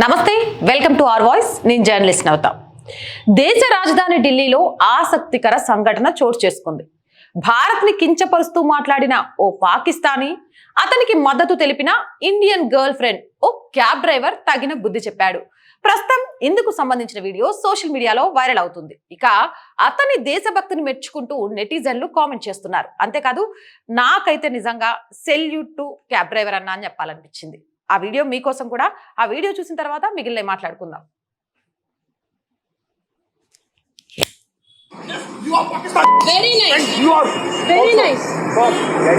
నమస్తే welcome to R voice. నేను journalist Navata. దేశ రాజధాని ఢిల్లీలో ఆసక్తికర సంఘటన చోటు చేసుకుంది. భారత్ని కించపరుస్తూ మాట్లాడిన ఓ పాకిస్తానీ అతనికి మద్దతు తెలిపిన ఇండియన్ గర్ల్ ఫ్రెండ్ ఓ క్యాబ్ డ్రైవర్ తగిన బుద్ధి చెప్పాడు. ప్రస్తుతం ఇందుకు సంబంధించిన వీడియో సోషల్ మీడియాలో వైరల్ అవుతుంది. ఇక అతని దేశభక్తిని మెచ్చుకుంటూ నెటిజన్లు కామెంట్ చేస్తున్నారు. అంతేకాదు నాకైతే నిజంగా సెల్యూట్ టు క్యాబ్ డ్రైవర్ అన్నా అని చెప్పాలనిపించింది. ఆ వీడియో మీకోసం కూడా ఆ వీడియో చూసిన తర్వాత మిగిలిన మాట్లాడుకుందాం You are Pakistan. Very nice. And you are. Very nice. Stop.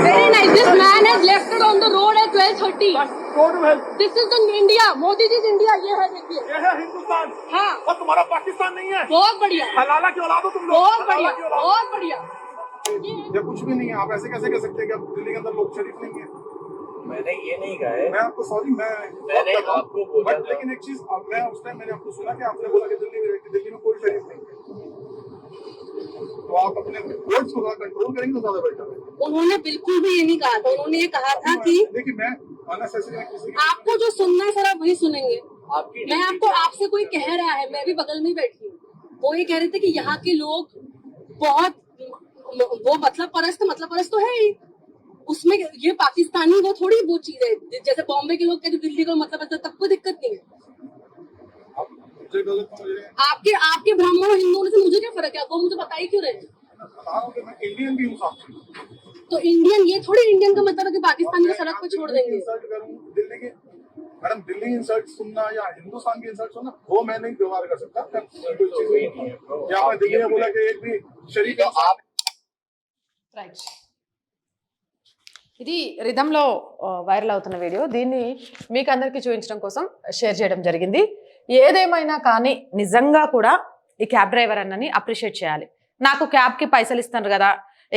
Very nice. This man has left it on the road at 12:30. Go to hell. This is in India. Modi ji's India. ये है देखिए. ये है हिंदुस्तान हाँ. और तुम्हारा पाकिस्तान नहीं है बहुत बढ़िया. हलाला की औलाद हो तुम लोग बहुत हलाला बढ़िया. की औलाद बहुत बढ़िया. ये कुछ भी नहीं है आप ऐसे कैसे कह सकते हैं कि आप दिल्ली के अंदर लोग शरीफ नहीं है मैंने ये नहीं कहा है। मैं आपको सॉरी मैं मैंने आपको बोला बट लेकिन एक चीज़ मैं उस टाइम मैंने आपको सुना कि आपने बोला कि दिल्ली में रहती दिल्ली में कोई शरीफ नहीं है। तो आप अपने वर्ड्स को कंट्रोल करेंगे तो ज़्यादा बेटर है। उन्होंने बिल्कुल भी ये नहीं कहा था। उन्होंने ये कहा था कि देखिए मैं आपको जो सुनना है सर आप वही सुनेंगे। मैं आपको आपसे कोई कह रहा है मैं भी बगल में ही बैठी हूँ। वो ये कह रहे थे कि यहाँ के लोग बहुत वो मतलब परस्त मतलब परस्त तो है ही। उसमें ये पाकिस्तानी वो थोड़ी वो चीज़ है जैसे बॉम्बे के लोग कहते दिल्ली को मतलब है, तब कोई दिक्कत नहीं है। आप मुझे गलत समझ रहे हैं? आपके आपके ब्राह्मण और हिंदुओं से मुझे क्या फ़र्क है? वो मुझे बता ही क्यों रहे इंडियन भी हूँ तो इंडियन ये थोड़ी इंडियन का मतलब है कि पाकिस्तानी को सड़क पर छोड़ देंगे। मैडम दिल्ली इंसल्ट सुनना या हिंदुस्तान की इंसल्ट सुनना वो मैं नहीं व्यवहार कर सकता। मैं कोई चीज़ नहीं है, bro। मैं दिल्ली में बोला कि एक भी शरीफ तो आप రైట్ ఇది రిధంలో వైరల్ అవుతున్న వీడియో. దీన్ని మీకు అందరికీ చూపించడం కోసం షేర్ చేయడం జరిగింది. ఏదేమైనా కానీ నిజంగా కూడా ఈ క్యాబ్ డ్రైవర్ అన్నని అప్రిషియేట్ చేయాలి. నాకు క్యాబ్కి పైసలు ఇస్తున్నారు కదా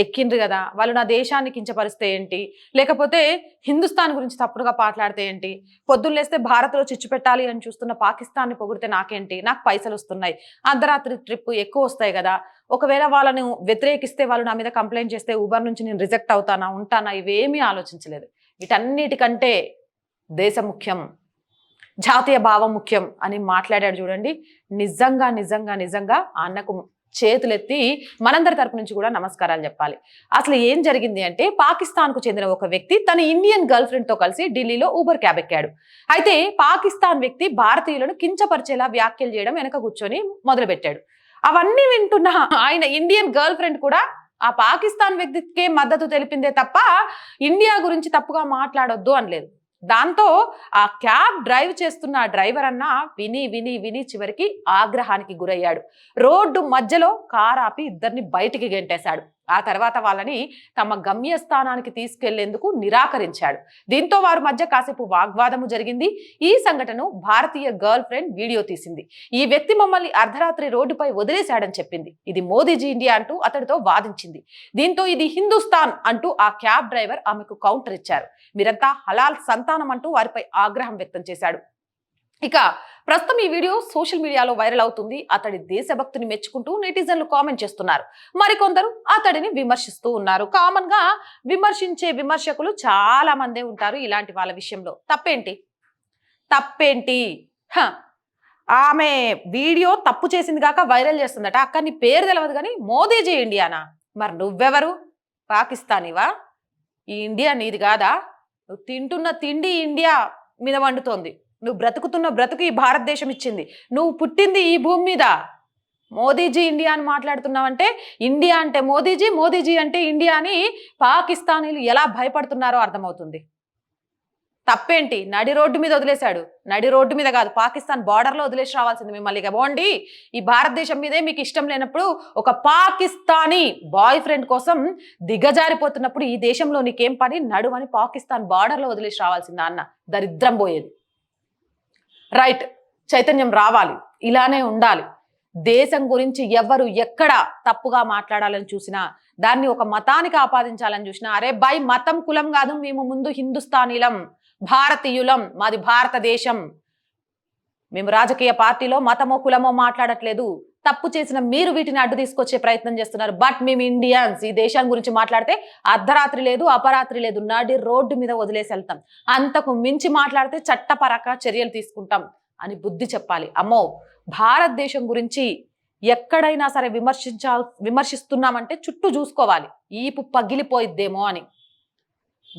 ఎక్కిండ్రు కదా వాళ్ళు నా దేశాన్ని కించపరిస్తే ఏంటి? లేకపోతే హిందుస్థాన్ గురించి తప్పుడుగా మాట్లాడితే ఏంటి? పొద్దున్నేస్తే భారత్లో చిచ్చు పెట్టాలి అని చూస్తున్న పాకిస్తాన్ని పొగిడితే నాకేంటి? నాకు పైసలు వస్తున్నాయి. అర్ధరాత్రి ట్రిప్ ఎక్కువ వస్తాయి కదా. ఒకవేళ వాళ్ళని వ్యతిరేకిస్తే వాళ్ళు నా మీద కంప్లైంట్ చేస్తే ఊబర్ నుంచి నేను రిజెక్ట్ అవుతానా ఉంటానా? ఇవేమీ ఆలోచించలేదు. వీటన్నిటికంటే దేశం ముఖ్యం జాతీయ భావం ముఖ్యం అని మాట్లాడాడు చూడండి. నిజంగా నిజంగా నిజంగా అన్నకు చేతులెత్తి మనందరి తరపు నుంచి కూడా నమస్కారాలు చెప్పాలి. అసలు ఏం జరిగింది అంటే పాకిస్తాన్కు చెందిన ఒక వ్యక్తి తన ఇండియన్ గర్ల్ ఫ్రెండ్తో కలిసి ఢిల్లీలో ఊబర్ క్యాబ్ ఎక్కాడు. అయితే పాకిస్తాన్ వ్యక్తి భారతీయులను కించపరిచేలా వ్యాఖ్యలు చేయడం వెనక కూర్చొని మొదలుపెట్టాడు. అవన్నీ వింటున్న ఆయన ఇండియన్ గర్ల్ ఫ్రెండ్ కూడా ఆ పాకిస్తాన్ వ్యక్తికే మద్దతు తెలిపిందే తప్ప ఇండియా గురించి తప్పుగా మాట్లాడొద్దు అనలేదు. దాంతో ఆ క్యాబ్ డ్రైవ్ చేస్తున్న ఆ డ్రైవర్ అన్న విని విని విని చివరికి ఆగ్రహానికి గురయ్యాడు. రోడ్డు మధ్యలో కార్ ఆపి ఇద్దరిని బయటికి గెంటేశాడు. ఆ తర్వాత వాళ్ళని తమ గమ్యస్థానానికి తీసుకెళ్ళేందుకు నిరాకరించాడు. దీంతో వారి మధ్య కాసేపు వాగ్వాదము జరిగింది. ఈ సంఘటన భారతీయ గర్ల్ ఫ్రెండ్ వీడియో తీసింది. ఈ వ్యక్తి మమ్మల్ని అర్ధరాత్రి రోడ్డుపై వదిలేశాడని చెప్పింది. ఇది మోదీజీ ఇండియా అంటూ అతడితో వాదించింది. దీంతో ఇది హిందుస్థాన్ అంటూ ఆ క్యాబ్ డ్రైవర్ ఆమెకు కౌంటర్ ఇచ్చారు. మీరంతా హలాల్ సంతానం అంటూ వారిపై ఆగ్రహం వ్యక్తం చేశాడు. ఇక ప్రస్తుతం ఈ వీడియో సోషల్ మీడియాలో వైరల్ అవుతుంది. అతడి దేశభక్తిని మెచ్చుకుంటూ నెటిజన్లు కామెంట్ చేస్తున్నారు. మరికొందరు అతడిని విమర్శిస్తూ ఉన్నారు. కామన్గా విమర్శించే విమర్శకులు చాలా మందే ఉంటారు ఇలాంటి వాళ్ళ విషయంలో. తప్పేంటి? తప్పేంటి? హ, ఆమె వీడియో తప్పు చేసింది కాక వైరల్ చేస్తుందట. అక్క నీ పేరు తెలియదు కానీ మోదీజీ ఇండియానా? మరి నువ్వెవరు? పాకిస్తానీవా? ఈ ఇండియా నీది కాదా? నువ్వు తింటున్న తిండి ఇండియా మీద వండుతోంది. నువ్వు బ్రతుకుతున్న బ్రతుకు ఈ భారతదేశం ఇచ్చింది. నువ్వు పుట్టింది ఈ భూమి మీద. మోదీజీ ఇండియా అని మాట్లాడుతున్నావంటే ఇండియా అంటే మోదీజీ మోదీజీ అంటే ఇండియా అని పాకిస్తానీలు ఎలా భయపడుతున్నారో అర్థమవుతుంది. తప్పేంటి? నడి రోడ్డు మీద వదిలేశాడు. నడి రోడ్డు మీద కాదు పాకిస్తాన్ బార్డర్లో వదిలేసి రావాల్సింది మిమ్మల్ని ఇక పోండి. ఈ భారతదేశం మీదే మీకు ఇష్టం లేనప్పుడు ఒక పాకిస్తానీ బాయ్ ఫ్రెండ్ కోసం దిగజారిపోతున్నప్పుడు ఈ దేశంలో నీకేం పని? నడువని పాకిస్తాన్ బార్డర్లో వదిలేసి రావాల్సిందా అన్న. దరిద్రం పోయేది. రైట్ చైతన్యం రావాలి. ఇలానే ఉండాలి. దేశం గురించి ఎవరు ఎక్కడ తప్పుగా మాట్లాడాలని చూసినా దాన్ని ఒక మతానికి ఆపాదించాలని చూసినా అరే బై మతం కులం కాదు మేము ముందు హిందుస్థానీలం భారతీయులం మాది భారతదేశం. మేము రాజకీయ పార్టీలో మతమో కులమో మాట్లాడట్లేదు. తప్పు చేసిన మీరు వీటిని అడ్డు తీసుకొచ్చే ప్రయత్నం చేస్తున్నారు. బట్ మేము ఇండియన్స్ ఈ దేశం గురించి మాట్లాడితే అర్ధరాత్రి లేదు అపరాత్రి లేదు. నడి రోడ్డు మీద వదిలేసి వెళ్తాం. అంతకు మించి మాట్లాడితే చట్టపరక చర్యలు తీసుకుంటాం అని బుద్ధి చెప్పాలి. అమ్మో భారతదేశం గురించి ఎక్కడైనా సరే విమర్శించాల్ విమర్శిస్తున్నామంటే చుట్టూ చూసుకోవాలి. ఈపు పగిలిపోయిద్దేమో అని.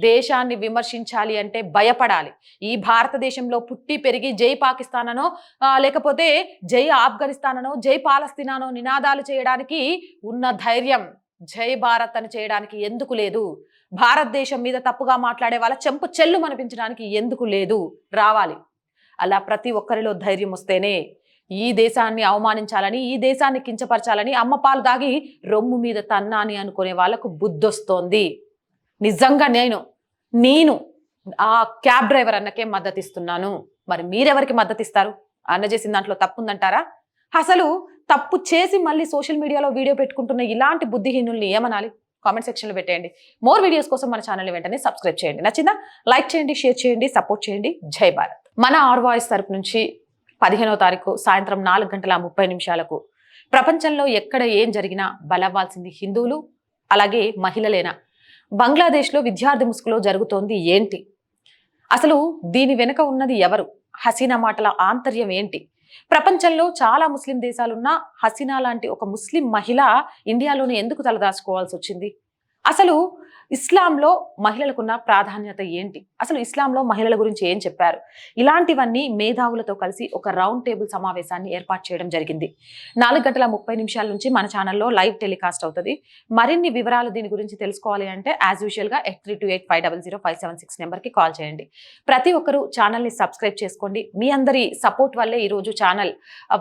దేశాన్ని విమర్శించాలి అంటే భయపడాలి. ఈ భారతదేశంలో పుట్టి పెరిగి జై పాకిస్తాన్ అనో లేకపోతే జై ఆఫ్ఘనిస్తాన్ అనో జై పాలస్తీనానో నినాదాలు చేయడానికి ఉన్న ధైర్యం జై భారత్ అని చేయడానికి ఎందుకు లేదు? భారతదేశం మీద తప్పుగా మాట్లాడే వాళ్ళ చెంపు చెల్లు మనిపించడానికి ఎందుకు లేదు? రావాలి. అలా ప్రతి ఒక్కరిలో ధైర్యం వస్తేనే ఈ దేశాన్ని అవమానించాలని ఈ దేశాన్ని కించపరచాలని అమ్మ పాలు దాగి రొమ్ము మీద తన్నా అని అనుకునే వాళ్ళకు బుద్ధొస్తోంది. నిజంగా నేను నేను ఆ క్యాబ్ డ్రైవర్ అన్నకే మద్దతు ఇస్తున్నాను మరి మీరెవరికి మద్దతు ఇస్తారు అన్న చేసిన దాంట్లో తప్పు ఉందంటారా అసలు తప్పు చేసి మళ్ళీ సోషల్ మీడియాలో వీడియో పెట్టుకుంటున్న ఇలాంటి బుద్ధిహీనుల్ని ఏమనాలి? కామెంట్ సెక్షన్లో పెట్టేయండి. మోర్ వీడియోస్ కోసం మన ఛానల్ని వెంటనే సబ్స్క్రైబ్ చేయండి. నచ్చిందా? లైక్ చేయండి షేర్ చేయండి సపోర్ట్ చేయండి. జై భారత్. మన ఆర్ వాయిస్ తరపు నుంచి పదిహేనవ తారీఖు సాయంత్రం నాలుగు గంటల ముప్పై నిమిషాలకు ప్రపంచంలో ఎక్కడ ఏం జరిగినా బలవ్వాల్సింది హిందువులు అలాగే మహిళలేనా? బంగ్లాదేశ్లో విద్యార్థి ముసుగులో జరుగుతోంది ఏంటి? అసలు దీని వెనుక ఉన్నది ఎవరు? హసీనా మాటల ఆంతర్యం ఏంటి? ప్రపంచంలో చాలా ముస్లిం దేశాలున్నా హసీనా లాంటి ఒక ముస్లిం మహిళ ఇండియాలోనే ఎందుకు తలదాచుకోవాల్సి వచ్చింది? అసలు ఇస్లాంలో మహిళలకున్న ప్రాధాన్యత ఏంటి? అసలు ఇస్లాంలో మహిళల గురించి ఏం చెప్పారు? ఇలాంటివన్నీ మేధావులతో కలిసి ఒక రౌండ్ టేబుల్ సమావేశాన్ని ఏర్పాటు చేయడం జరిగింది. నాలుగు గంటల ముప్పై నిమిషాల నుంచి మన ఛానల్లో లైవ్ టెలికాస్ట్ అవుతుంది. మరిన్ని వివరాలు దీని గురించి తెలుసుకోవాలి అంటే యాజ్ యూజువల్గా eight three two eight five double zero five seven six నెంబర్కి కాల్ చేయండి. ప్రతి ఒక్కరూ ఛానల్ని సబ్స్క్రైబ్ చేసుకోండి మీ అందరి సపోర్ట్ వల్లే ఈరోజు ఛానల్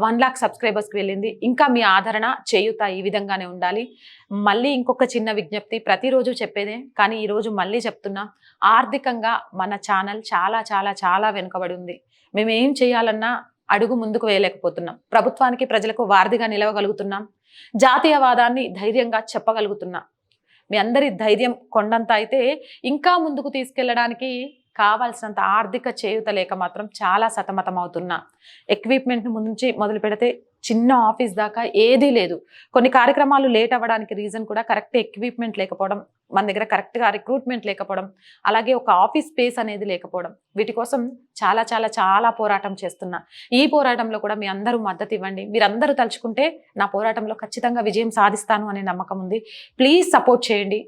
వన్ లాక్ సబ్స్క్రైబర్స్కి వెళ్ళింది. ఇంకా మీ ఆదరణ చేయుత ఈ విధంగానే ఉండాలి. మళ్ళీ ఇంకొక చిన్న విజ్ఞప్తి ప్రతిరోజు చెప్పేదే కానీ ఈరోజు మళ్ళీ చెప్తున్నా ఆర్థికంగా మన ఛానల్ చాలా చాలా చాలా వెనుకబడి ఉంది. మేము ఏం చేయాలన్నా అడుగు ముందుకు వేయలేకపోతున్నాం. ప్రభుత్వానికి ప్రజలకు వారధిగా నిలవగలుగుతున్నాం. జాతీయవాదాన్ని ధైర్యంగా చెప్పగలుగుతున్నాం. మీ అందరి ధైర్యం కొండంత అయితే ఇంకా ముందుకు తీసుకెళ్ళడానికి కావాల్సినంత ఆర్థిక చేయూత లేక మాత్రం చాలా సతమతం అవుతున్నా ఎక్విప్మెంట్ నుంచి మొదలు పెడితే చిన్న ఆఫీస్ దాకా ఏదీ లేదు. కొన్ని కార్యక్రమాలు లేట్ అవ్వడానికి రీజన్ కూడా కరెక్ట్ ఎక్విప్మెంట్ లేకపోవడం మన దగ్గర కరెక్ట్గా రిక్రూట్మెంట్ లేకపోవడం అలాగే ఒక ఆఫీస్ స్పేస్ అనేది లేకపోవడం. వీటి కోసం చాలా చాలా చాలా పోరాటం చేస్తున్నా. ఈ పోరాటంలో కూడా మీ అందరూ మద్దతు ఇవ్వండి. మీరందరూ తలుచుకుంటే నా పోరాటంలో ఖచ్చితంగా విజయం సాధిస్తాను అనే నమ్మకం ఉంది. ప్లీజ్ సపోర్ట్ చేయండి.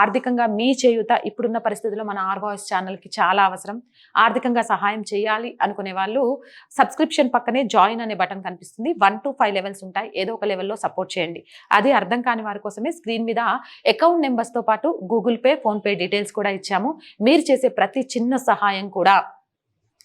ఆర్థికంగా మీ చేయుత ఇప్పుడున్న పరిస్థితుల్లో మన ఆర్ వాయిస్ ఛానల్కి చాలా అవసరం. ఆర్థికంగా సహాయం చేయాలి అనుకునే వాళ్ళు సబ్స్క్రిప్షన్ పక్కనే జాయిన్ అనే బటన్ కనిపిస్తుంది. వన్ టు ఫైవ్ లెవెల్స్ ఉంటాయి. ఏదో ఒక లెవెల్లో సపోర్ట్ చేయండి. అది అర్థం కాని వారి కోసమే స్క్రీన్ మీద అకౌంట్ నెంబర్స్తో పాటు గూగుల్ పే ఫోన్పే డీటెయిల్స్ కూడా ఇచ్చాము. మీరు చేసే ప్రతి చిన్న సహాయం కూడా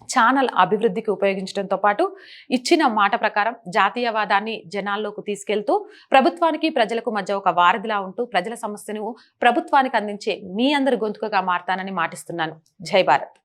ఛానల్ అభివృద్ధికి ఉపయోగించడంతో పాటు ఇచ్చిన మాట ప్రకారం జాతీయవాదాన్ని జనాల్లోకి తీసుకెళ్తూ ప్రభుత్వానికి ప్రజలకు మధ్య ఒక వారధిలా ఉంటూ ప్రజల సమస్యను ప్రభుత్వానికి అందించే మీ అందరి గొంతుకగా మారతానని మాటిస్తున్నాను. జై భారత్.